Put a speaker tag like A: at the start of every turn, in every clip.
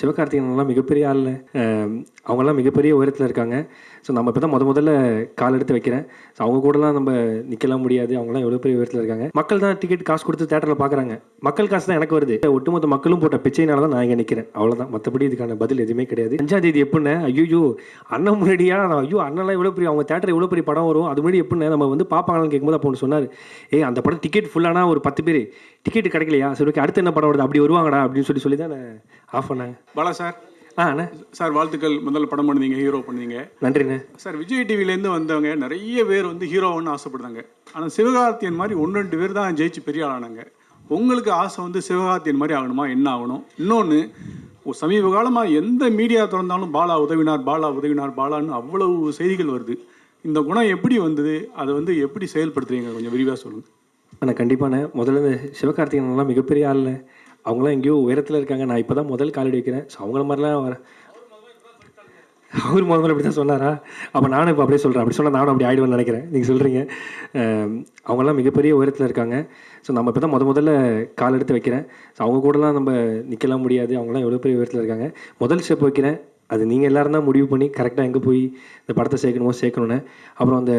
A: சிவகார்த்திகேயன்லாம் மிகப்பெரிய ஆள்ல அஹ் அவங்கெல்லாம் மிகப்பெரிய உயரத்தில் இருக்காங்க. ஸோ நம்ம இப்போ தான் முத முதல்ல கால் எடுத்து வைக்கிறேன். ஸோ அவங்க கூடலாம் நம்ம நிற்கலாம் முடியாது. அவங்களாம் எவ்வளோ பெரிய உயரத்தில் இருக்காங்க. மக்கள் தான் டிக்கெட் காசு கொடுத்து தேட்டரில் பார்க்குறாங்க மக்கள் காசு தான் எனக்கு வருது. ஒட்டுமொத்த மக்களும் போட்ட பிச்சைனால தான் நான் இங்கே நிற்கிறேன் அவ்வளோதான் மற்றபடி இதுக்கான பதில் எதுவுமே கிடையாது. அஞ்சாம் தேதி எப்படின்னு? ஐயோ அண்ணன் முன்னாடியா? நான் ஐயோ அண்ணெல்லாம் எவ்வளோ பெரிய அவங்க தேட்டர் எவ்வளோ பெரிய படம் வரும்? அது முன்னாடி எப்படின்னு? நம்ம வந்து பார்ப்பாங்களான்னு கேட்கும்போது அப்போ ஒன்று சொன்னார். ஏ அந்த படம் டிக்கெட் ஃபுல்லானா ஒரு பத்து பேர். டிக்கெட் கிடைக்கலையா? சரி ஓகே அடுத்து என்ன படம் வருது? அப்படி வருவாங்கடா. அப்படின்னு சொல்லி சொல்லி தான் ஆஃப் பண்ணாங்க
B: பாலா சார். சார் வாழ்த்துக்கள். முதல்ல படம் பண்ணுவீங்க ஹீரோ பண்ணுவீங்க
A: நன்றிண்ணே.
B: சார் விஜய் டிவிலேருந்து வந்தவங்க நிறைய பேர் வந்து ஹீரோன்னு ஆசைப்படுறாங்க. ஆனால் சிவகார்த்தியன் மாதிரி ஒன்று ரெண்டு பேர் தான் ஜெயிச்சு பெரிய ஆளானாங்க உங்களுக்கு ஆசை வந்து சிவகார்த்தியன் மாதிரி ஆகணுமா? என்ன ஆகணும்? இன்னொன்று சமீப காலமாக எந்த மீடியா திறந்தாலும் பாலா உதவினார் பாலா உதவினார் பாலான்னு அவ்வளவு செய்திகள் வருது. இந்த குணம் எப்படி வந்தது? அதை வந்து எப்படி செயல்படுத்துறீங்க? கொஞ்சம் விரிவாக சொல்லுங்கள்
A: அண்ணா கண்டிப்பாண்ணே. முதல்ல இந்த சிவகார்த்திகேயன்லாம் மிகப்பெரிய ஆள்ல அவங்களாம் எங்கேயோ உயரத்தில் இருக்காங்க. நான் இப்போ தான் முதல் காலடி வைக்கிறேன். ஸோ அவங்கள மாதிரிலாம் வர அவர் முதல்ல அப்படி தான் சொன்னாரா? அப்போ நானும் இப்போ அப்படியே சொல்கிறேன் அப்படி சொன்னால் நானும் அப்படி ஆயிடுவேன்னு நினைக்கிறேன். நீங்கள் சொல்கிறீங்க அவங்களாம் மிகப்பெரிய உயரத்தில் இருக்காங்க. ஸோ நம்ம இப்போ தான் முத முதல்ல கால் எடுத்து வைக்கிறேன். ஸோ அவங்க கூடலாம் நம்ம நிற்கலாம் முடியாது. அவங்களாம் எவ்வளோ பெரிய உயரத்தில் இருக்காங்க. முதல் ஸ்டெப் வைக்கிறேன். அது நீங்கள் எல்லாரும் தான் முடிவு பண்ணி கரெக்டாக எங்கே போய் இந்த படத்தை சேர்க்கணுமோ சேர்க்கணுன்னு அப்புறம் அந்த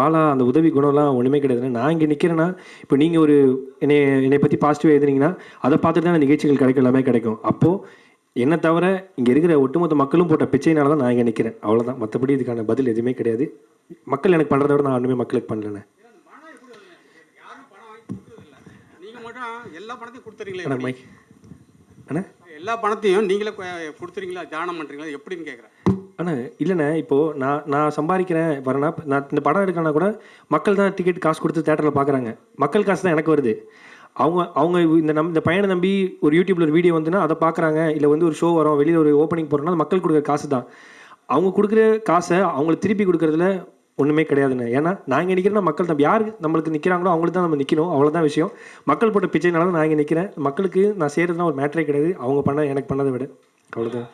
A: பாலா அந்த உதவி குணம்லாம் ஒன்றுமே கிடையாதுண்ணே நான் இங்கே நிற்கிறேன்னா இப்போ நீங்கள் ஒரு என்னை என்னை பற்றி பாசிட்டிவாக எழுதுனீங்கன்னா அதை பார்த்துட்டு தான் நிகழ்ச்சிகள் கிடைக்கும் எல்லாமே கிடைக்கும். அப்போது என்னை தவிர இங்கே இருக்கிற ஒட்டுமொத்த மக்களும் போட்ட பிச்சைனால தான் நான் இங்கே நிற்கிறேன் அவ்வளோதான் மற்றபடி இதுக்கான பதில் எதுவுமே கிடையாது. மக்கள் எனக்கு பண்ணுறத விட நான் ஒன்றுமே மக்களுக்கு பண்ணலண்ணே.
C: எல்லா பணத்தையும் கொடுத்துறீங்களே
A: அண்ணா?
C: எல்லா பணத்தையும் நீங்களே கொடுத்துறீங்களா தியானம் பண்றீங்களா? எப்படின்னு கேட்குறேன்
A: அண்ணா இல்லைண்ணே இப்போது நான் நான் சம்பாதிக்கிறேன் வரேன்னா நான் இந்த படம் எடுக்கணும்னா கூட மக்கள் தான் டிக்கெட் காசு கொடுத்து தேட்டரில் பார்க்குறாங்க மக்கள் காசு தான் எனக்கு வருது. அவங்க அவங்க இந்த நம் இந்த பையனை நம்பி ஒரு யூடியூப்ல ஒரு வீடியோ வந்துன்னா அதை பார்க்குறாங்க இல்லை வந்து ஒரு ஷோ வரும் வெளியில் ஒரு ஓப்பனிங் போகிறோம்னா மக்கள் கொடுக்குற காசு தான். அவங்க கொடுக்குற காசை அவங்களுக்கு திருப்பி கொடுக்குறதுல ஒன்றுமே கிடையாதுண்ணே ஏன்னா நான் இங்கே நிற்கிறேன்னா மக்கள் நம்ம யார் நம்மளுக்கு நிற்கிறாங்களோ அவங்களுக்கு தான் நம்ம நிற்கணும் அவ்வளோதான் விஷயம். மக்கள் போட்ட பிச்சைனால நான் இங்கே நிற்கிறேன் மக்களுக்கு நான் செய்கிறதுலாம் ஒரு மேட்டரே கிடையாது. அவங்க பண்ண எனக்கு பண்ணதை விட. அவ்வளோதான்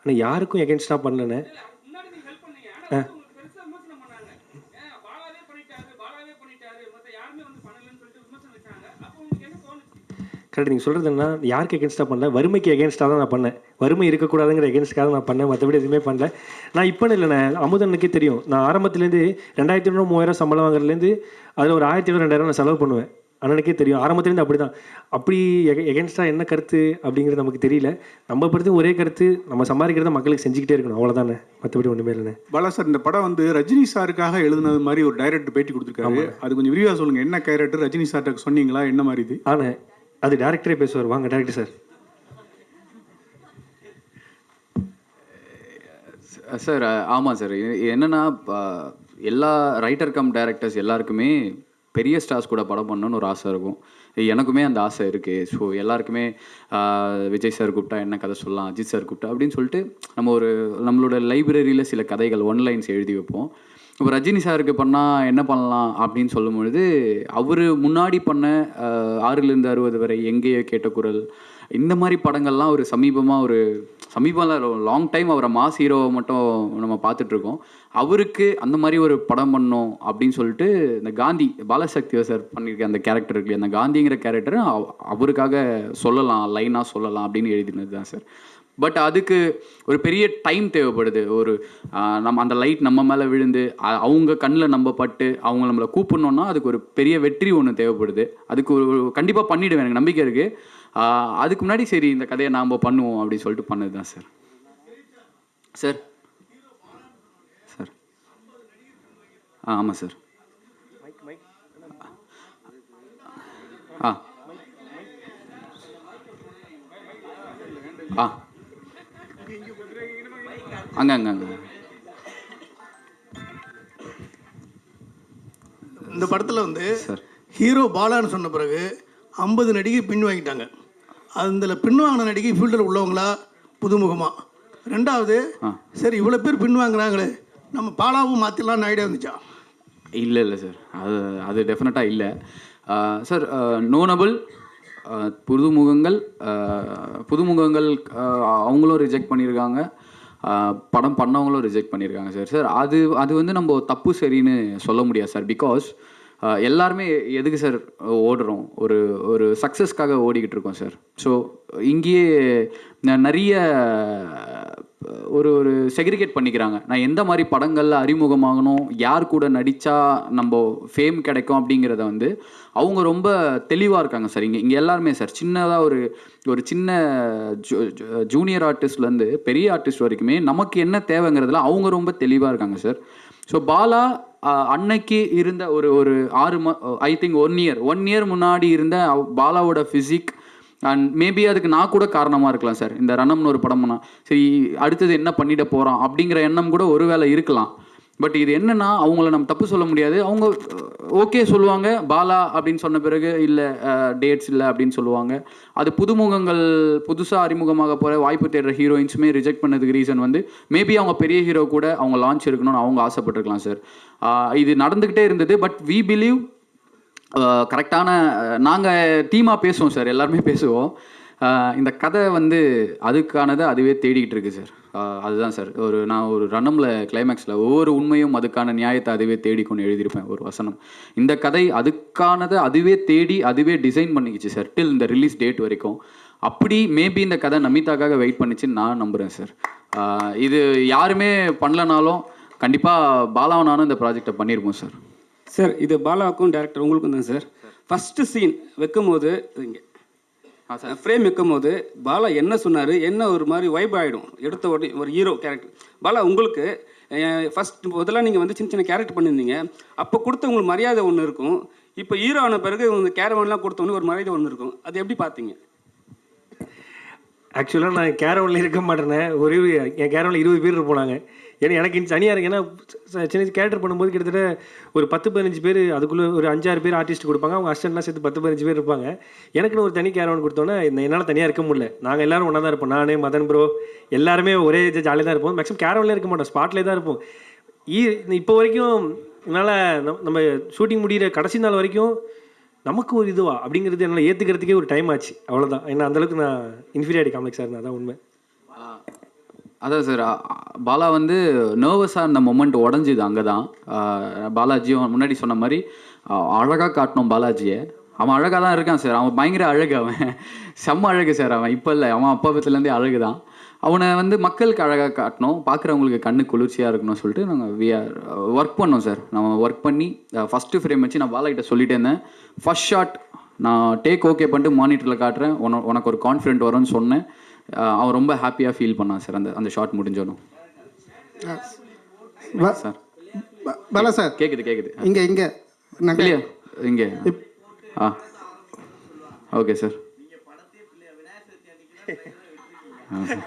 A: ஆனால் யாருக்கும் எகென்ஸ்டாக பண்ணலண்ணே. கரெக்ட் நீங்கள் சொல்கிறது என்ன யாருக்கு எகென்ஸ்டாக பண்ணல? வறுமைக்கு எகென்ஸ்டாக தான் நான் பண்ணேன். வறுமை இருக்கக்கூடாதுங்கிற எகென்ஸ்டாக நான் பண்ணேன். மற்றபடி எதுவுமே பண்ணல. நான் இப்போ இல்லைண்ணே. அமுதனுக்கே தெரியும். நான் ஆரம்பத்துலேருந்து ரெண்டாயிரத்தி ஐநூறு மூவாயிரம் சம்பளம் வாங்குறதுலேருந்து அதில் ஒரு ஆயிரத்தி ஐநூறு ரெண்டாயிரம் நான் செலவு பண்ணுவேன். அண்ணனுக்கே தெரியும். ஆரம்பத்துலேருந்து அப்படி தான். அப்படி எகென்ஸ்டாக என்ன கருத்து அப்படிங்கிறது நமக்கு தெரியல. நம்ம பொறுத்து ஒரே கருத்து நம்ம சம்பாதிக்கிறத மக்களுக்கு செஞ்சுக்கிட்டே இருக்கணும். அவ்வளோதானே மற்றபடி ஒன்றுமே இல்லைண்ணே.
B: பாலா சார் இந்த படம் வந்து ரஜினி சாருக்காக எழுதுனது மாதிரி ஒரு டைரக்டர் பேட்டி கொடுத்துருக்காரு. அது கொஞ்சம் விரிவாக சொல்லுங்க. என்ன கேரக்டர் ரஜினி சார்ட்ட சொன்னீங்களா? என்ன மாதிரி இது?
A: ஆனால் அது டேரக்டரே பேசுவார். வாங்க டேரக்டர் சார்
D: சார் ஆமாம் சார் என்னென்னா எல்லா ரைட்டர் கம் டேரக்டர்ஸ் எல்லாருக்குமே பெரிய ஸ்டார்ஸ் கூட படம் பண்ணணும்னு ஒரு ஆசை இருக்கும். எனக்குமே அந்த ஆசை இருக்குது ஸோ எல்லாருக்குமே விஜய் சார் கூப்பிட்டா என்ன கதை சொல்லலாம் அஜித் சார் கூப்பிட்டா அப்படின்னு சொல்லிட்டு நம்ம ஒரு நம்மளோட லைப்ரரியில் சில கதைகள் ஒன் லைன்ஸ் எழுதி வைப்போம். இப்போ ரஜினி சாருக்கு பண்ணால் என்ன பண்ணலாம் அப்படின்னு சொல்லும்பொழுது அவர் முன்னாடி பண்ண ஆஹ், ஆறிலிருந்து அறுபது வரை எங்கேயோ கேட்ட குரல் இந்த மாதிரி படங்கள்லாம் ஒரு சமீபமாக ஒரு சமீபம் லாங் டைம் அவரை மாஸ் ஹீரோவை மட்டும் நம்ம பார்த்துட்ருக்கோம் அவருக்கு அந்த மாதிரி ஒரு படம் பண்ணோம் அப்படின்னு சொல்லிட்டு இந்த காந்தி பாலசக்தியோ சார் பண்ணியிருக்க அந்த கேரக்டர் இருக்கு அந்த காந்திங்கிற கேரக்டர் அவருக்காக சொல்லலாம் லைனாக சொல்லலாம் அப்படின்னு எழுதினது தான் சார். பட் அதுக்கு ஒரு பெரிய டைம் தேவைப்படுது. ஒரு நம்ம அந்த லைட் நம்ம மேலே விழுந்து அவங்க கண்ணில் நம்ம பட்டு அவங்க நம்மளை கூப்பிடணுன்னா அதுக்கு ஒரு பெரிய வெற்றி ஒன்று தேவைப்படுது. அதுக்கு ஒரு கண்டிப்பாக பண்ணிவிடுவேன் எனக்கு நம்பிக்கை இருக்குது அதுக்கு முன்னாடி சரி இந்த கதையை நாம் பண்ணுவோம் அப்படின்னு சொல்லிட்டு பண்ணது தான் சார். சார். சார். ஆ ஆமாம் சார். ஆ. ஆ. அங்கே அங்கே அங்கே.
E: இந்த படத்தில் வந்து
D: சார்.
E: ஹீரோ பாலான்னு சொன்ன பிறகு ஐம்பது நடிகை பின் வாங்கிட்டாங்க. அதில் பின் வாங்கின நடிகை ஃபீல்டில் உள்ளவங்களா? புதுமுகமா. ரெண்டாவது சரி இவ்வளோ பேர் பின் வாங்குறாங்களே நம்ம பாலாவும் மாற்றிடலாம்னு ஐடியா வந்துச்சா?
D: இல்லை இல்லை சார். அது அது டெஃபினட்டாக இல்லை. சார் நோனபிள் புதுமுகங்கள் புதுமுகங்கள் அவங்களும் ரிஜெக்ட் பண்ணியிருக்காங்க. படம் பண்ணவங்களும் ரிஜெக்ட் பண்ணியிருக்காங்க சார். சார் அது அது வந்து நம்ம தப்பு சரின்னு சொல்ல முடியாது சார். பிகாஸ் எல்லாருமே எதுக்கு சார் ஓடுறோம்? ஒரு ஒரு சக்ஸஸ்க்காக ஓடிக்கிட்டு இருக்கோம் சார். ஸோ இங்கேயே நிறைய ஒரு ஒரு செக்ரிகேட் பண்ணிக்கிறாங்க. நான் எந்த மாதிரி படங்களில் அறிமுகமாகணும் யார் கூட நடித்தா நம்ம ஃபேம் கிடைக்கும் அப்படிங்கிறத வந்து அவங்க ரொம்ப தெளிவாக இருக்காங்க சார். இங்கே இங்கே எல்லாருமே சார். சின்னதாக ஒரு ஒரு சின்ன ஜூனியர் ஆர்டிஸ்ட்லேருந்து பெரிய ஆர்டிஸ்ட் வரைக்குமே நமக்கு என்ன தேவைங்கிறதுல அவங்க ரொம்ப தெளிவாக இருக்காங்க சார். ஸோ பாலா அன்னைக்கு இருந்த ஒரு ஒரு ஆறு ம I think one year one year முன்னாடி இருந்த பாலாவோட ஃபிசிக் அண்ட் மேபி அதுக்கு நான் கூட காரணமாக இருக்கலாம் சார் இந்த ரணம்னு ஒரு படம்னா சரி அடுத்தது என்ன பண்ணிட போகிறோம் அப்படிங்கிற எண்ணம் கூட ஒருவேளை இருக்கலாம். பட் இது என்னன்னா அவங்கள நம்ம தப்பு சொல்ல முடியாது. அவங்க ஓகே சொல்லுவாங்க பாலா அப்படின்னு சொன்ன பிறகு இல்லை டேட்ஸ் இல்லை அப்படின்னு சொல்லுவாங்க. அது புதுமுகங்கள் புதுசாக அறிமுகமாக போகிற வாய்ப்பு தேடுற ஹீரோயின்ஸுமே ரிஜெக்ட் பண்ணதுக்கு ரீசன் வந்து மேபி அவங்க பெரிய ஹீரோ கூட அவங்க லான்ச் இருக்கணும்னு அவங்க ஆசைப்பட்டிருக்கலாம் சார் இது நடந்துக்கிட்டே இருந்தது பட் வி பிலீவ் கரெக்டான நாங்கள் டீமாக பேசுவோம் சார் எல்லாருமே பேசுவோம். இந்த கதை வந்து அதுக்கானதை அதுவே தேடிக்கிட்டு இருக்கு சார். அதுதான் சார். ஒரு நான் ஒரு ரன்னமில் கிளைமேக்ஸில் ஒவ்வொரு உண்மையும் அதுக்கான நியாயத்தை அதுவே தேடிக்கொண்டு எழுதியிருப்பேன் ஒரு வசனம். இந்த கதை அதுக்கானதை அதுவே தேடி அதுவே டிசைன் பண்ணிக்கிச்சு சார் டில் இந்த ரிலீஸ் டேட் வரைக்கும். அப்படி மேபி இந்த கதை நமிதாக்காக வெயிட் பண்ணிச்சுன்னு நான் நம்புகிறேன் சார். இது யாருமே பண்ணலனாலும் கண்டிப்பாக பாலாவனானும் இந்த ப்ராஜெக்டை பண்ணியிருப்போம் சார்.
F: சார் இது பாலாவுக்கும் டேரக்டர் உங்களுக்கும் தான் சார்? ஃபஸ்ட்டு சீன் வைக்கும் போது இங்கே.
D: ஆ சார்.
F: ஃப்ரேம் வைக்கும் போது பாலா என்ன சொன்னார்? என்ன ஒரு மாதிரி வைப் ஆகிடும் எடுத்த உடனே ஒரு ஹீரோ கேரக்டர் பாலா உங்களுக்கு ஃபஸ்ட் முதல்ல நீங்கள் வந்து சின்ன சின்ன கேரக்டர் பண்ணியிருந்தீங்க. அப்போ கொடுத்த உங்களுக்கு மரியாதை ஒன்று இருக்கும். இப்போ ஹீரோ ஆன பிறகு உங்களுக்கு கேரவன்லாம் கொடுத்த உடனே ஒரு மரியாதை ஒன்று இருக்கும். அது எப்படி பார்த்தீங்க?
A: ஆக்சுவலாக நான் கேரவனில் இருக்க மாட்டேனே. ஒரே ஒரு என் கேரவனில் இருபது பேர் இருப்போம் நாங்கள் ஏன்னா எனக்கு தனியாக இருக்கு. ஏன்னா ச- சின்ன கேரக்டர் பண்ணும்போது கிட்டத்தட்ட ஒரு பத்து பதினஞ்சு பேர் அதுக்குள்ளே ஒரு அஞ்சாறு பேர் ஆர்டிஸ்ட் கொடுப்பாங்க. அவங்க அசிஸ்டன்ட்லாம் சேர்த்து பத்து பதினஞ்சு பேர் இருப்பாங்க. எனக்குன்னு ஒரு தனி கேரவன் கொடுத்தோன்னே என்னால் தனியாக இருக்க முடியல. நாங்கள் எல்லாரும் ஒன்றா தான் இருப்போம். நான் மதன் ப்ரோ எல்லாருமே ஒரே ஜாலியாக தான் இருப்போம். மேக்ஸிமம் கேரவன்லேயே இருக்க மாட்டோம். ஸ்பாட்லேயே தான் இருப்போம். ஈ இப்போ வரைக்கும் என்னால் நம்ம- ஷூட்டிங் முடிகிற கடைசி நாள் வரைக்கும் நமக்கு ஒரு இதுவா? அப்படிங்கிறது என்னால் ஏற்றுக்கிறதுக்கே ஒரு டைம் ஆச்சு. அவ்வளோதான் ஏன்னா அந்தளவுக்கு நான் இன்ஃபீரியாரிட்டி காம்ப்ளெக்ஸாக இருந்தேன் அதான் உண்மை.
D: அதான் சார். பாலா வந்து நர்வஸாக இருந்த மொமெண்ட் உடஞ்சிது அங்கே தான் பாலாஜியும் முன்னாடி சொன்ன மாதிரி அழகாக காட்டணும் பாலாஜியை. அவன் அழகாக தான் இருக்கான் சார். அவன் பயங்கர அழகு அவன். செம்ம அழகு சார் அவன். இப்போ இல்லை. அவன் அப்பாபத்துலேருந்தே அழகு தான் அவனை வந்து மக்களுக்கு அழகாக காட்டணும் பார்க்குறவங்களுக்கு கண்ணு குளிர்ச்சியாக இருக்கணும்னு சொல்லிட்டு நாங்கள் வி ஆர் ஒர்க் பண்ணோம் சார். நம்ம ஒர்க் பண்ணி ஃபஸ்ட்டு ஃப்ரேம் வச்சு நான் பாலாகிட்ட சொல்லிட்டே இருந்தேன். ஃபஸ்ட் ஷாட் நான் டேக் ஓகே பண்ணிட்டு மானிட்டரில் காட்டுறேன். உன உனக்கு ஒரு கான்ஃபிடென்ட் வரும்னு சொன்னேன். அவன் ரொம்ப ஹாப்பியாக ஃபீல் பண்ணான் சார் அந்த அந்த ஷாட் முடிஞ்சோனும் சார்.
G: ப- பாலா சார்
D: கேட்குது கேட்குது
G: இங்கே இங்கே. நாங்கள்
D: இங்கே. ஆ. Okay sir. சார்.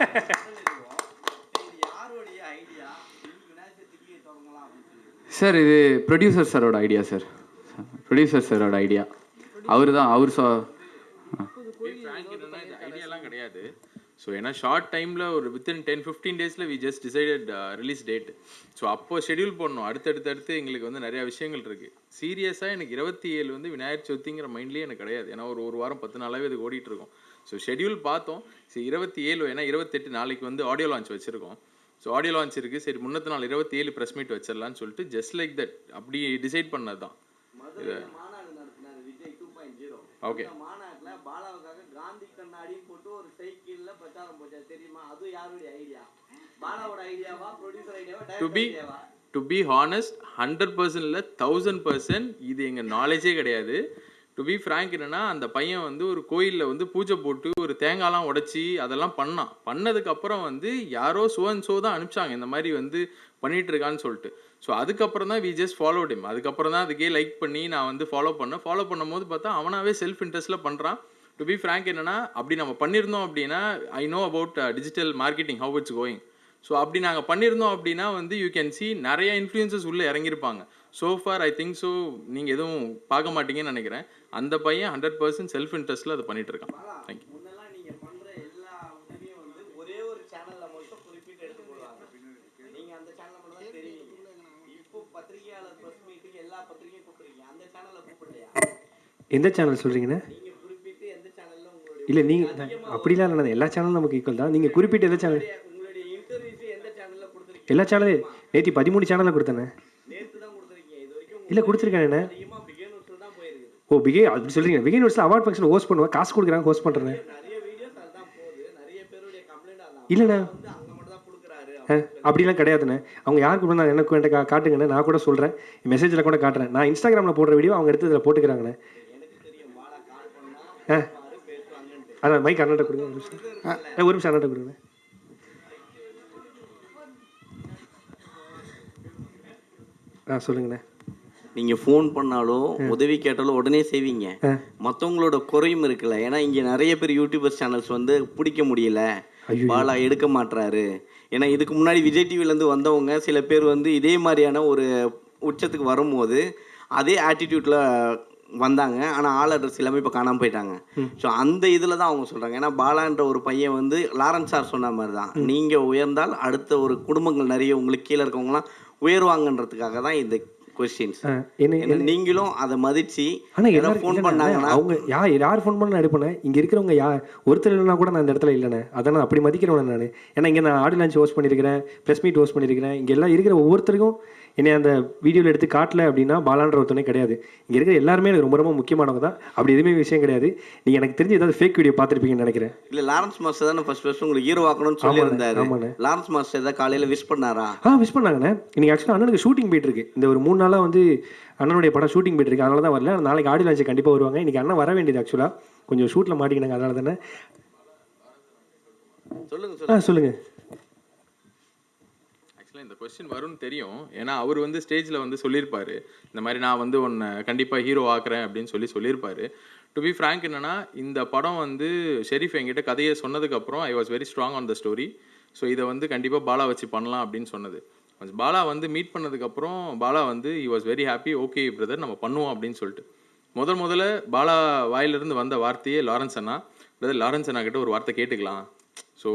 D: சார் இது ப்ரொடியூசர் சாரோட ஐடியா சார். ப்ரொடியூசர் சாரோட ஐடியா அவர் தான் அவர் சொ
H: கிடையாது. ஸோ ஏன்னா ஷார்ட் டைமில் ஒரு வித்தின் டென் ஃபிஃப்டீன் டேஸில் we just decided release date so அப்போ ஷெட்யூல் பண்ணோம் அடுத்தடுத்து அடுத்து எங்களுக்கு வந்து நிறையா விஷயங்கள் இருக்குது சீரியஸாக எனக்கு இருபத்தி ஏழு வந்து விநாயகர் சதுர்த்திங்கிற மைண்ட்லேயே எனக்கு கிடையாது. ஏன்னா ஒரு ஒரு வாரம் பத்து நாளாகவே இது ஓடிட்டு இருக்கோம். ஸோ ஷெட்யூல் பார்த்தோம். சரி இருபத்தி ஏழு ஏன்னா இருபத்தெட்டு நாளைக்கு வந்து ஆடியோ லான்ச் வச்சுருக்கோம். ஸோ ஆடியோ லான்ச் இருக்குது சரி முன்னத்து நாள் இருபத்தி ஏழு ப்ரெஸ் மீட் வச்சிடலான்னு சொல்லிட்டு ஜஸ்ட் லைக் தட் அப்படி டிசைட் பண்ணது தான் ஓகே
I: காந்தி கண்ணாடின்னு போட்டு ஒரு சைக்கிளில் பிரச்சாரம் போச்சா தெரியுமா? அது யாருடைய ஐடியா பாலாவோட ஐடியாவா ப்ரொடியூசர் ஐடியாவா
H: to be to be honest hundred percent இல்லை தௌசண்ட் பர்சன்ட் இது எங்கள் நாலேஜே கிடையாது. டு பி ஃப்ராங்க் என்னன்னா அந்த பையன் வந்து ஒரு கோயிலில் வந்து பூஜை போட்டு ஒரு தேங்காய்லாம் உடைச்சி அதெல்லாம் பண்ணான். பண்ணதுக்கு அப்புறம் வந்து யாரோ சோன் சோ தான் அனுப்பிச்சாங்க. இந்த மாதிரி வந்து பண்ணிட்டு இருக்கான்னு சொல்லிட்டு. ஸோ அதுக்கப்புறம் தான் வி ஜஸ்ட் ஃபாலோ டிம் அதுக்கப்புறம் தான் அதுக்கே லைக் பண்ணி நான் வந்து ஃபாலோ பண்ணேன். ஃபாலோ பண்ணும்போது பார்த்தா அவனாவே செல்ஃப் இன்ட்ரெஸ்ட்டில் பண்ணுறான் டு பி ஃப்ராங்க் என்னன்னா அப்படி நம்ம பண்ணியிருந்தோம் அப்படின்னா I know about digital marketing how it's going so அப்படி நாங்கள் பண்ணியிருந்தோம் அப்படின்னா வந்து யூ கேன் see நிறைய இன்ஃப்ளூயன்சஸ் உள்ளே இறங்கியிருப்பாங்க so for I think so நீங்கள் எதுவும் பார்க்க மாட்டீங்கன்னு நினைக்கிறேன். அந்த பையன் ஹண்ட்ரட் பர்சன்ட் செல்ஃப் இன்ட்ரெஸ்ட்டில் அதை பண்ணிட்டு இருக்கான். தேங்க்யூ
I: முன்னெல்லாம் நீங்கள் பண்ணுற எல்லா உதவியும் வந்து ஒரே ஒரு சேனலில் மட்டும் குறிப்பிட்டு எடுத்து போடுவாங்க. நீங்கள் அந்த சேனலில் மட்டும் தான் தெரியுங்க இப்போ பத்திரிகையாளர் ப்ரெஸ் மீட்டிங் எல்லா பத்திரிகையும் கூப்பிடுறீங்க. அந்த சேனலில் கூப்பிடலையா?
A: எந்த சேனல் சொல்கிறீங்கண்ணே
I: நீங்கள் குறிப்பிட்டு எந்த சேனலில் உங்களுடைய
A: இல்லை நீங்கள் அப்படிலாம் இல்லை எல்லா சேனலும் நமக்கு ஈக்குவல் தான். நீங்கள் குறிப்பிட்ட எந்த சேனல் எல்லா சேனலும் நேற்று பதிமூணு சேனலில் கொடுத்தேண்ணே இல்லை கொடுத்துருக்கேன் என்ன ஓ பிகே அப்படி சொல்கிறீங்க பிகே நோட்ஸில் அவார்ட் ஃபங்க்ஷன் ஹோஸ்ட் பண்ணுவேன் காசு கொடுக்குறாங்க ஹோஸ்ட் பண்ணுறேன் இல்லைண்ணா அப்படிலாம் கிடையாதுண்ணே அவங்க யாருக்கு கொடுத்தா எனக்கு என்கிட்ட கா காட்டுங்கண்ணே நான் கூட சொல்கிறேன் மெசேஜில் கூட காட்டுறேன். நான் இன்ஸ்டாகிராமில் போடுற வீடியோ அவங்க எடுத்து இதில் போட்டுக்கிறாங்கண்ணே ஆ. அதான் மைக் அண்ணாட்ட கொடுங்க ஒரு நிமிஷம். ஆ, ஒரு நிமிஷம் அண்ணாட்ட கொடுங்க. ஆ சொல்லுங்கண்ணே.
I: நீங்க ஃபோன் பண்ணாலும் உதவி கேட்டாலும் உடனே செய்வீங்க. மற்றவங்களோட குறையும் இருக்குல்ல. ஏன்னா இங்க நிறைய பேர் யூடியூபர்ஸ் சேனல்ஸ் வந்து பிடிக்க முடியல. பாலா எடுக்க மாட்றாரு. ஏன்னா இதுக்கு முன்னாடி விஜய் டிவில இருந்து வந்தவங்க சில பேர் வந்து இதே மாதிரியான ஒரு உச்சத்துக்கு வரும்போது அதே ஆட்டிடியூட்ல வந்தாங்க. ஆனால் ஆள் அட்ரஸ் எல்லாமே இப்போ காணாம போயிட்டாங்க. ஸோ அந்த இதில் தான் அவங்க சொல்கிறாங்க ஏன்னா பாலான்ற ஒரு பையன் வந்து லாரன்ஸ் சார் சொன்ன மாதிரி தான். நீங்கள் உயர்ந்தால் அடுத்த ஒரு குடும்பங்கள் நிறைய உங்களுக்கு கீழே இருக்கவங்களாம் உயர்வாங்கன்றதுக்காக தான் இந்த கொஸ்டின்ஸ் நீங்களும் அதை மதிச்சு
A: ஆனால்
I: ஃபோன் பண்ணாங்கன்னா
A: அவங்க யார் யார் ஃபோன் பண்ண எடுப்பேன். இங்கே இருக்கிறவங்க யா ஒருத்தர் இல்லைனா கூட நான் இந்த இடத்துல இல்லைண்ணே அதான் நான் அப்படி மதிக்கிறவன் நான். ஏன்னா இங்கே நான் ஆடியோ லான்ச் ஹோஸ்ட் பண்ணியிருக்கிறேன் ப்ரெஸ் மீட் ஹோஸ்ட் பண்ணியிருக்கிறேன். இங்கே எல்லாம் இருக்கிற ஒவ்வொருத்தருக்கும் என்னை அந்த வீடியோவில் எடுத்து காட்டல அப்படின்னா பாலான்ற ஒருத்தனே கிடையாது. இங்கே இருக்கிற எல்லாருமே எனக்கு ரொம்ப ரொம்ப முக்கியமானவங்க தான். அப்படி எதுவுமே விஷயம் கிடையாது. நீங்கள் எனக்கு தெரிஞ்சு ஏதாவது ஃபேக் வீடியோ பார்த்துருப்பீங்கன்னு நினைக்கிறேன்.
I: இல்ல லாரன்ஸ் மாஸ்டர் தானே ஃபர்ஸ்ட் ஃபர்ஸ்ட் உங்களுக்கு ஹீரோ ஆக்கணும்னு சொல்லியிருந்தாரு. லாரன்ஸ் மாஸ்டர் ஏதாவது காலையில விஷ் பண்ணாரா?
A: ஆ விஷ் பண்ணாங்கண்ணே. இன்னைக்கு ஆக்சுவலாக அண்ணனுக்கு ஷூட்டிங் போயிட்டு இருக்கு இந்த ஒரு மூணு நாளாக வந்து அண்ணனுடைய படம் ஷூட்டிங் போயிட்டு இருக்கு அதனால தான் வரல. நாளைக்கு ஆடி லான்ச்சு கண்டிப்பாக வருவாங்க. இன்னைக்கு அண்ணன் வர வேண்டியது ஆக்சுவலாக கொஞ்சம் ஷூட்டில் மாட்டிக்கினாங்க அதனால தானே.
I: சொல்லுங்க
A: சொல்லுங்கள்
H: கொஸ்டின் வரும்னு தெரியும். ஏன்னா அவர் வந்து ஸ்டேஜில் வந்து சொல்லியிருப்பாரு. இந்த மாதிரி நான் வந்து உன்னை கண்டிப்பாக ஹீரோ ஆக்குறேன் அப்படின்னு சொல்லி சொல்லியிருப்பாரு. டு பி ஃப்ராங்க் என்னென்னா இந்த படம் வந்து ஷெரீஃப் என்கிட்ட கதையை சொன்னதுக்கப்புறம் I was very strong on the story so இதை வந்து கண்டிப்பாக பாலா வச்சு பண்ணலாம் அப்படின்னு சொன்னது. பாலா வந்து மீட் பண்ணதுக்கப்புறம் பாலா வந்து he was very happy okay brother நம்ம பண்ணுவோம் அப்படின்னு சொல்லிட்டு. முதல் முதல்ல பாலா வாயிலிருந்து வந்த வார்த்தையே லாரன்ஸ் அண்ணா. பிரதர் லாரன்ஸ் அண்ணா கிட்ட ஒரு வார்த்தை கேட்டுக்கலாம். ஸோ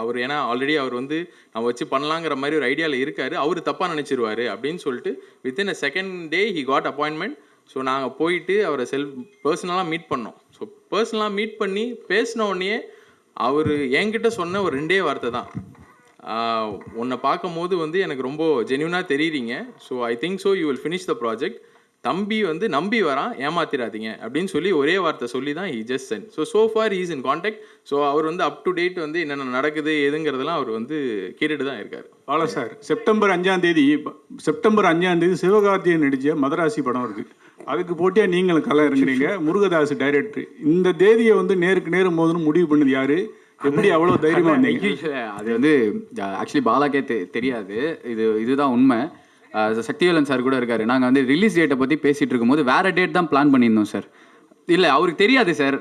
H: அவர் ஏன்னா ஆல்ரெடி அவர் வந்து நம்ம வச்சு பண்ணலாங்கிற மாதிரி ஒரு ஐடியாவில் இருக்காரு. அவர் தப்பாக நினச்சிருவாரு அப்படின்னு சொல்லிட்டு within a second day he got appointment so நாங்கள் போயிட்டு அவரை செல்ஃப் பர்சனலாக மீட் பண்ணோம். ஸோ பர்சனலாக மீட் பண்ணி பேசின உடனே அவர் என்கிட்ட சொன்ன ஒரு ரெண்டே வார்த்தை தான். உன்னை உன்னை பார்க்கும்போது வந்து எனக்கு ரொம்ப ஜென்யூனாக தெரியுறீங்க. So I think so you will finish the project தம்பி வந்து நம்பி வரான் ஏமாத்திராதீங்க அப்படின்னு சொல்லி ஒரே வார்த்தை சொல்லி தான் he just sent so so far is in contact so அவர் வந்து அப் டு டேட் வந்து என்னென்ன நடக்குது எதுங்கிறதெல்லாம் அவர் வந்து கேட்டுட்டு தான் இருக்காரு.
B: பாலா சார் செப்டம்பர் அஞ்சாம் தேதி செப்டம்பர் அஞ்சாம் தேதி சிவகார்த்தியன் நடிச்ச மதராசி படம் இருக்கு. அதுக்கு போட்டியா நீங்களும் கலை இறங்குறீங்க முருகதாஸ் டைரக்டர் இந்த தேதியை வந்து நேருக்கு நேரு மோதுன்னு முடிவு பண்ணது யாரு? எப்படி அவ்வளவு தைரியமா வந்தீங்க
D: ஐயோ, அது வந்து ஆக்சுவலி பாலாக்கே தெ தெரியாது. இது இதுதான் உண்மை. சக்திவேலன் சார் கூட இருக்காரு. நாங்கள் வந்து ரிலீஸ் டேட்டை பற்றி பேசிட்டு இருக்கும்போது வேற டேட் தான் பிளான் பண்ணியிருந்தோம் சார். இல்லை அவருக்கு தெரியாது சார்.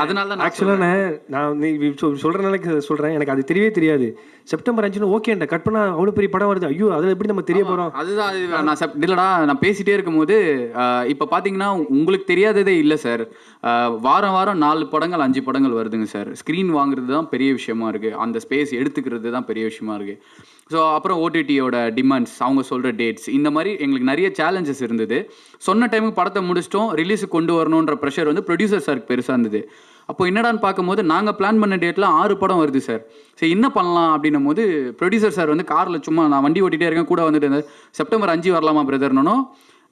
D: அதனால தான் நான்
A: ஆக்சுவலாக நான் நீ சொல்கிறனால சொல்கிறேன் எனக்கு அது தெரியவே தெரியாது. செப்டம்பர் அஞ்சுன்னு ஓகேண்டா கட் பண்ணா அவ்வளோ பெரிய படம் வருது. ஐயோ அதில் எப்படி நம்ம தெரிய போகிறோம்
D: அதுதான் அது நான் செப் இல்லடா நான் பேசிட்டே இருக்கும்போது இப்போ பார்த்தீங்கன்னா உங்களுக்கு தெரியாததே இல்லை சார். வாரம் வாரம் நாலு படங்கள் அஞ்சு படங்கள் வருதுங்க சார். ஸ்க்ரீன் வாங்குறது தான் பெரிய விஷயமா இருக்குது அந்த ஸ்பேஸ் எடுத்துக்கிறது தான் பெரிய விஷயமா இருக்குது ஸோ அப்புறம் ஓடிடியோட டிமாண்ட்ஸ் அவங்க சொல்கிற டேட்ஸ் இந்த மாதிரி எங்களுக்கு நிறைய சேலஞ்சஸ் இருந்தது. சொன்ன டைமுக்கு படத்தை முடிச்சிட்டோம் ரிலீஸுக்கு கொண்டு வரணுன்ற ப்ரெஷர் வந்து ப்ரொடியூசர் சாருக்கு பெருசாக இருந்தது. அப்போ என்னடான்னு பார்க்கும்போது நாங்கள் பிளான் பண்ண டேட்டில் ஆறு படம் வருது சார் சரி என்ன பண்ணலாம் அப்படின்னும் போது ப்ரொடியூசர் சார் வந்து காரில் சும்மா நான் வண்டி ஓட்டிகிட்டே இருக்கேன் கூட வந்துட்டு இருந்தேன் செப்டம்பர் அஞ்சு வரலாமா பிரதர்னோ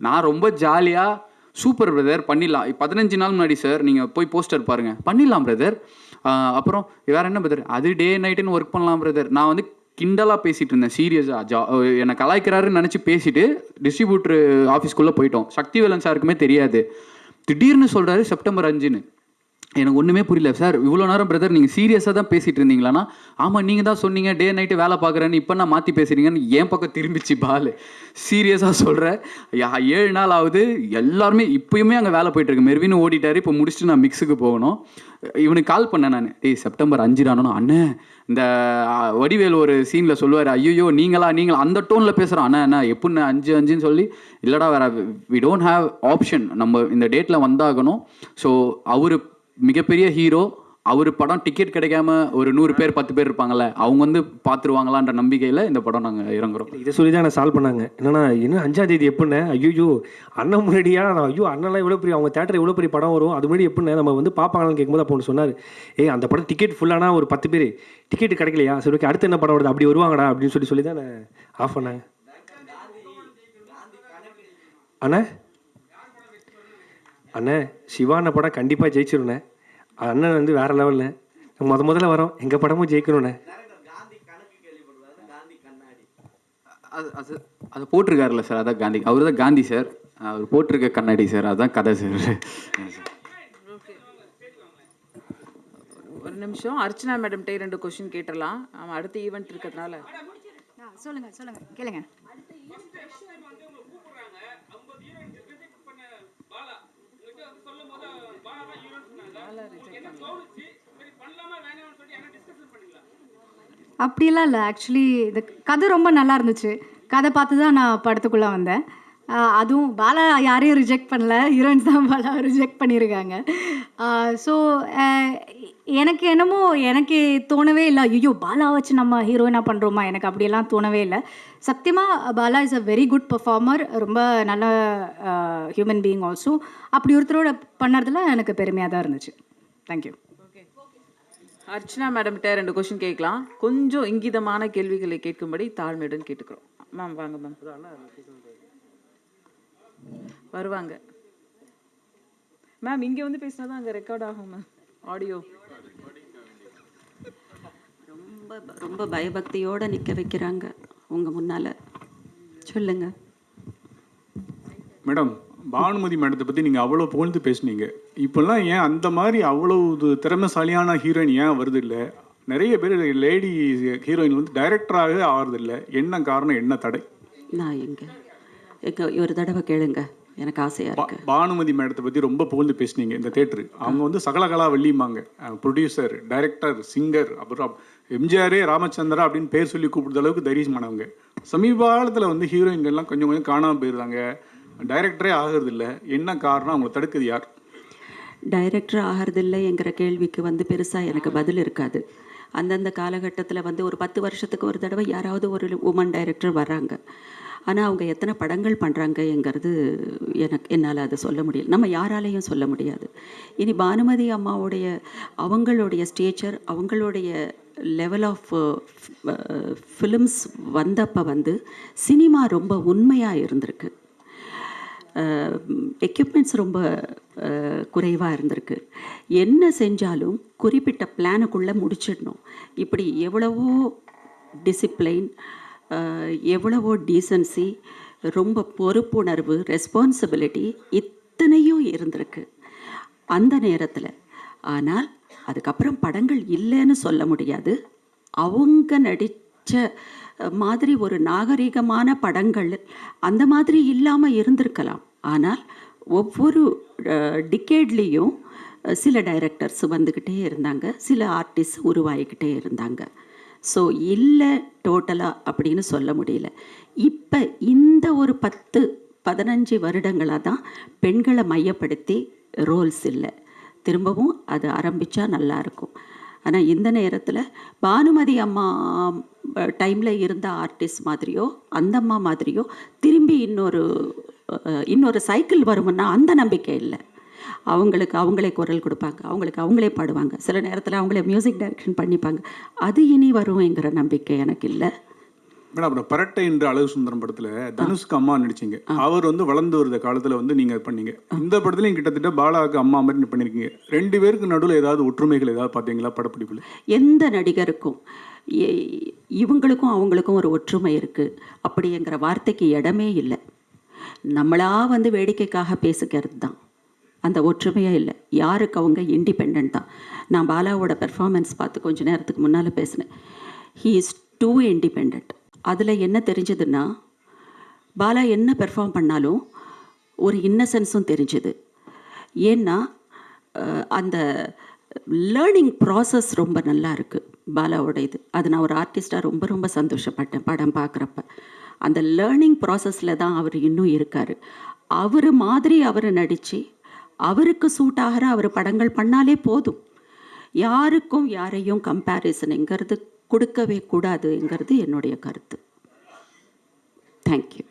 D: நான் ரொம்ப ஜாலியாக சூப்பர் பிரதர் பண்ணிடலாம். பதினஞ்சு நாள் முன்னாடி சார் நீங்கள் போய் போஸ்டர் பாருங்கள் பண்ணிடலாம் பிரதர் அப்புறம் வேறு என்ன பிரதர் அது டே நைட்டுன்னு ஒர்க் பண்ணலாம் பிரதர் நான் வந்து கிண்டலாக பேசிகிட்டு இருந்தேன் சீரியஸாக ஜா என்னை கலாய்க்கிறாருன்னு நினச்சி பேசிட்டு டிஸ்ட்ரிபியூட்டர் ஆஃபீஸ்க்குள்ளே போயிட்டோம். சக்திவேலன் சாருக்குமே தெரியாது. திடீர்னு சொல்கிறாரு செப்டம்பர் அஞ்சுன்னு. எனக்கு ஒன்றுமே புரியல. சார் இவ்வளோ நேரம் பிரதர் நீங்கள் சீரியஸாக தான் பேசிகிட்டு இருந்தீங்களாண்ணா ஆமாம் நீங்கள் தான் சொன்னீங்க டே நைட்டு வேலை பார்க்குறேன்னு இப்போ நான் மாற்றி பேசுகிறீங்கன்னு என் பக்கம் திரும்பிச்சு பால். சீரியஸாக சொல்கிறேன் ஏழு நாள் ஆகுது எல்லாருமே இப்பயுமே அங்கே வேலை போயிட்டுருக்கு. மெர்வின் ஓடிட்டார் இப்போ முடிச்சுட்டு நான் மிக்ஸுக்கு போகணும். இவனுக்கு கால் பண்ணேன் நான். டேய் செப்டம்பர் அஞ்சு தானோ அண்ணே இந்த வடிவேல் ஒரு சீனில் சொல்லுவார் ஐயோ நீங்களா நீங்களா அந்த டோனில் பேசுகிறோம் அண்ணா அண்ணா எப்படின்னு அஞ்சு அஞ்சுன்னு சொல்லி இல்லைடா வேற வி டோன்ட் ஹாவ் ஆப்ஷன் நம்ம இந்த டேட்டில் வந்தாகணும். ஸோ அவர் மிகப்பெரிய ஹீரோ அவர் படம் டிக்கெட் கிடைக்காம ஒரு நூறு பேர் பத்து பேர் இருப்பாங்கல்ல அவங்க வந்து பார்த்துருவாங்களான்ற நம்பிக்கையில் இந்த படம் நாங்கள் இறங்குறோம்.
A: இதை சொல்லி தான் நான் சால்வ் பண்ணாங்க. என்னன்னா இன்னும் அஞ்சாம் தேதி எப்படின்னு ஐயோ அண்ணன் முன்னாடியா நான் ஐயோ அண்ணன்லாம் இவ்வளோ பெரிய அவங்க தேட்டர் இவ்வளோ பெரிய படம் வரும் அது முன்னாடி எப்படின்னு நம்ம வந்து பார்ப்பாங்களான்னு கேட்கும்போது அப்போ ஒன்று சொன்னார். ஏ அந்த படம் டிக்கெட் ஃபுல்லானா ஒரு பத்து பேர் டிக்கெட் கிடைக்கலையா? சரி ஓகே அடுத்து என்ன படம் வருது? அப்படி வருவாங்கடா அப்படின்னு சொல்லி சொல்லி தான் ஆஃப் பண்ணாங்க அண்ணே அண்ணே சிவான படம் கண்டிப்பாக ஜெயிச்சிருண்ணே அண்ணன் வந்து வேற லெவலில் முத முதல்ல வரோம். எங்கள் படமும் ஜெயிக்கணுண்ணே
I: காந்தி கணக்கு கேள்விப்படுவாரு காந்தி கண்ணாடி
D: அது அது அது போட்டிருக்காருல்ல சார் அதான் காந்தி. அவர் தான் காந்தி சார். அவர் போட்டிருக்க கண்ணாடி சார். அதுதான் கதை சார்.
J: ஒரு நிமிஷம். அர்ச்சனா மேடம்கிட்ட ரெண்டு கொஷின் கேட்டுடலாம். அவன் அடுத்த ஈவெண்ட் இருக்கிறதுனால.
K: சொல்லுங்க சொல்லுங்க. கேளுங்க. அப்படிலாம் இல்லை. ஆக்சுவலி இந்த கதை ரொம்ப நல்லா இருந்துச்சு. கதை பார்த்து தான் நான் படத்துக்குள்ளே வந்தேன். அதுவும் பாலா யாரையும் ரிஜெக்ட் பண்ணல. ஹீரோயின்ஸ் தான் பாலா ரிஜெக்ட் பண்ணியிருக்காங்க ஸோ எனக்கு என்னமோ எனக்கு தோணவே இல்லை. ஐயோ பாலா வச்சு நம்ம ஹீரோயினாக பண்ணுறோமா எனக்கு அப்படியெல்லாம் தோணவே இல்லை. சத்தியமாக Bala is a very good performer ரொம்ப நல்ல ஹியூமன் பீயிங் ஆல்சோ அப்படி ஒருத்தரோட பண்ணுறதுல எனக்கு பெருமையாக தான் இருந்துச்சு. தேங்க்யூ
J: அர்ச்சனா மேடம்கிட்ட ரெண்டு கொஷின் கேட்கலாம். கொஞ்சம் இங்கிதமான கேள்விகளை கேட்கும்படி தாழ்மையுடன் கேட்டுக்கிறோம். மேம் வாங்க மேம் வருவாங்க. மேம் இங்கே வந்து பேசினா தான் அங்கே ரெக்கார்ட் ஆகும் மேம் ஆடியோ
L: ரொம்ப ரொம்ப பயபக்தியோட நிற்க வைக்கிறாங்க உங்க முன்னால. சொல்லுங்க.
B: மேடம் பானுமதி மேடத்தை பற்றி நீங்கள் அவ்வளோ புகழ்ந்து பேசுனீங்க. இப்போல்லாம் ஏன் அந்த மாதிரி அவ்வளவு திறமைசாலியான ஹீரோயின் ஏன் வருது இல்லை நிறைய பேர் லேடி ஹீரோயின் வந்து டைரக்டராகவே ஆகிறது இல்லை என்ன காரணம் என்ன தடை?
L: நான் எங்க? எங்க ஒரு தடவை கேளுங்க. எனக்கு ஆசையா
B: பா-
L: இருக்கு.
B: பானுமதி மேடத்தை பற்றி ரொம்ப புகழ்ந்து பேசுனீங்க இந்த தேட்டரு. அவங்க வந்து சகலகலா வள்ளிமாங்க ப்ரொடியூசர் டைரக்டர் சிங்கர் அப்புறம் எம்ஜிஆரே ராமச்சந்திரா அப்படின்னு பேர் சொல்லி கூப்பிடுற அளவுக்கு தைரியமானவங்க. சமீப காலத்தில் வந்து ஹீரோயின்கள்லாம் கொஞ்சம் கொஞ்சம் காணாமல் போயிருந்தாங்க. டைரக்டரே ஆகிறது இல்லை என்ன காரணம்? அவங்களை தடுக்குது யார்?
L: டைரக்டர் ஆகிறதில்லைங்கிற கேள்விக்கு வந்து பெருசாக எனக்கு பதில் இருக்காது. அந்தந்த காலகட்டத்தில் வந்து ஒரு பத்து வருஷத்துக்கு ஒரு தடவை யாராவது ஒரு உமன் டைரக்டர் வர்றாங்க. ஆனால் அவங்க எத்தனை படங்கள் பண்ணுறாங்கங்கிறது எனக்கு என்னால் அதை சொல்ல முடியல. நம்ம யாராலையும் சொல்ல முடியாது. இனி பானுமதி அம்மாவுடைய அவங்களுடைய ஸ்டேச்சர் அவங்களுடைய லெவல் ஆஃப் ஃபிலிம்ஸ் வந்தப்போ வந்து சினிமா ரொம்ப உண்மையாக இருந்திருக்கு. Uh, எக்யூப்மெண்ட்ஸ் ரொம்ப uh, குறைவாக இருந்திருக்கு. என்ன செஞ்சாலும் குறிப்பிட்ட பிளானுக்குள்ளே முடிச்சிடணும். இப்படி எவ்வளவோ டிசிப்ளைன் எவ்வளவோ டீசன்சி ரொம்ப பொறுப்புணர்வு ரெஸ்பான்சிபிலிட்டி இத்தனையும் இருந்திருக்கு. அந்த நேரத்தில். ஆனால் அதுக்கப்புறம் படங்கள் இல்லைன்னு சொல்ல முடியாது. அவங்க நடித்த மாதிரி ஒரு நாகரிகமான படங்கள் அந்த மாதிரி இல்லாமல் இருந்திருக்கலாம். ஆனால் ஒவ்வொரு டிக்கேட்லேயும் சில டைரக்டர்ஸ் வந்துக்கிட்டே இருந்தாங்க. சில ஆர்டிஸ்ட் உருவாகிக்கிட்டே இருந்தாங்க. ஸோ இல்லை டோட்டலாக அப்படின்னு சொல்ல முடியல. இப்போ இந்த ஒரு பத்து பதினஞ்சு வருடங்களாக தான் பெண்களை மையப்படுத்தி ரோல்ஸ் இல்லை. திரும்பவும் அது ஆரம்பித்தா நல்லாயிருக்கும் ஆனால் இந்த நேரத்தில் பானுமதி அம்மா டைமில் இருந்த ஆர்டிஸ்ட் மாதிரியோ அந்த அம்மா மாதிரியோ திரும்பி இன்னொரு இன்னொரு சைக்கிள் வருமுன்னா அந்த நம்பிக்கை இல்லை. அவங்களுக்கு அவங்களே குரல் கொடுப்பாங்க. அவங்களுக்கு அவங்களே பாடுவாங்க. சில நேரத்தில் அவங்களே மியூசிக் டைரக்ஷன் பண்ணிப்பாங்க. அது இனி வரும்ங்கிற நம்பிக்கை எனக்கு இல்லை.
B: மேடம் அப்புறம் பரட்டை என்ற அழகு சுந்தரம் படத்துல தனுஷ்க்கு அம்மா நடிச்சீங்க. அவர் வந்து வளர்ந்து வருத காலத்துல வந்து நீங்க பண்ணீங்க. இந்த படத்துலயும் கிட்டத்தட்ட பாலாவுக்கு அம்மா மாதிரி பண்ணிருக்கீங்க. ரெண்டு பேருக்கு நடுவில் ஏதாவது ஒற்றுமைகள் ஏதாவது பார்த்தீங்களா படப்பிடிப்புல?
L: எந்த நடிகருக்கும் இவங்களுக்கும் அவங்களுக்கும் ஒரு ஒற்றுமை இருக்குது அப்படிங்கிற வார்த்தைக்கு இடமே இல்லை. நம்மளா வந்து வேடிக்கைக்காக பேசிக்கிறது தான் அந்த ஒற்றுமையே இல்லை. யாருக்கு அவங்க இண்டிபெண்ட் தான். நான் பாலாவோட பெர்ஃபார்மன்ஸ் பார்த்து கொஞ்ச நேரத்துக்கு முன்னால் பேசினேன். ஹீ இஸ் டூ இண்டிபெண்ட் அதில் என்ன தெரிஞ்சதுன்னா பாலா என்ன பெர்ஃபார்ம் பண்ணாலும் ஒரு இன்னசென்ஸும் தெரிஞ்சுது. ஏன்னா அந்த லேர்னிங் ப்ராசஸ் ரொம்ப நல்லா இருக்குது பாலாவோட இது. அது நான் ஒரு ஆர்டிஸ்டாக ரொம்ப ரொம்ப சந்தோஷப்பட்டேன் படம் பார்க்குறப்ப. அந்த லேர்னிங் ப்ராசஸில் தான் அவர் இன்னும் இருக்கார். அவர் மாதிரி அவர் நடித்து அவருக்கு சூட் ஆகிற அவர் படங்கள் பண்ணாலே போதும். யாருக்கும் யாரையும் கம்பேரிசனுங்கிறது கொடுக்கவே கூடாதுங்கிறது என்னுடைய கருத்து. தேங்க்யூ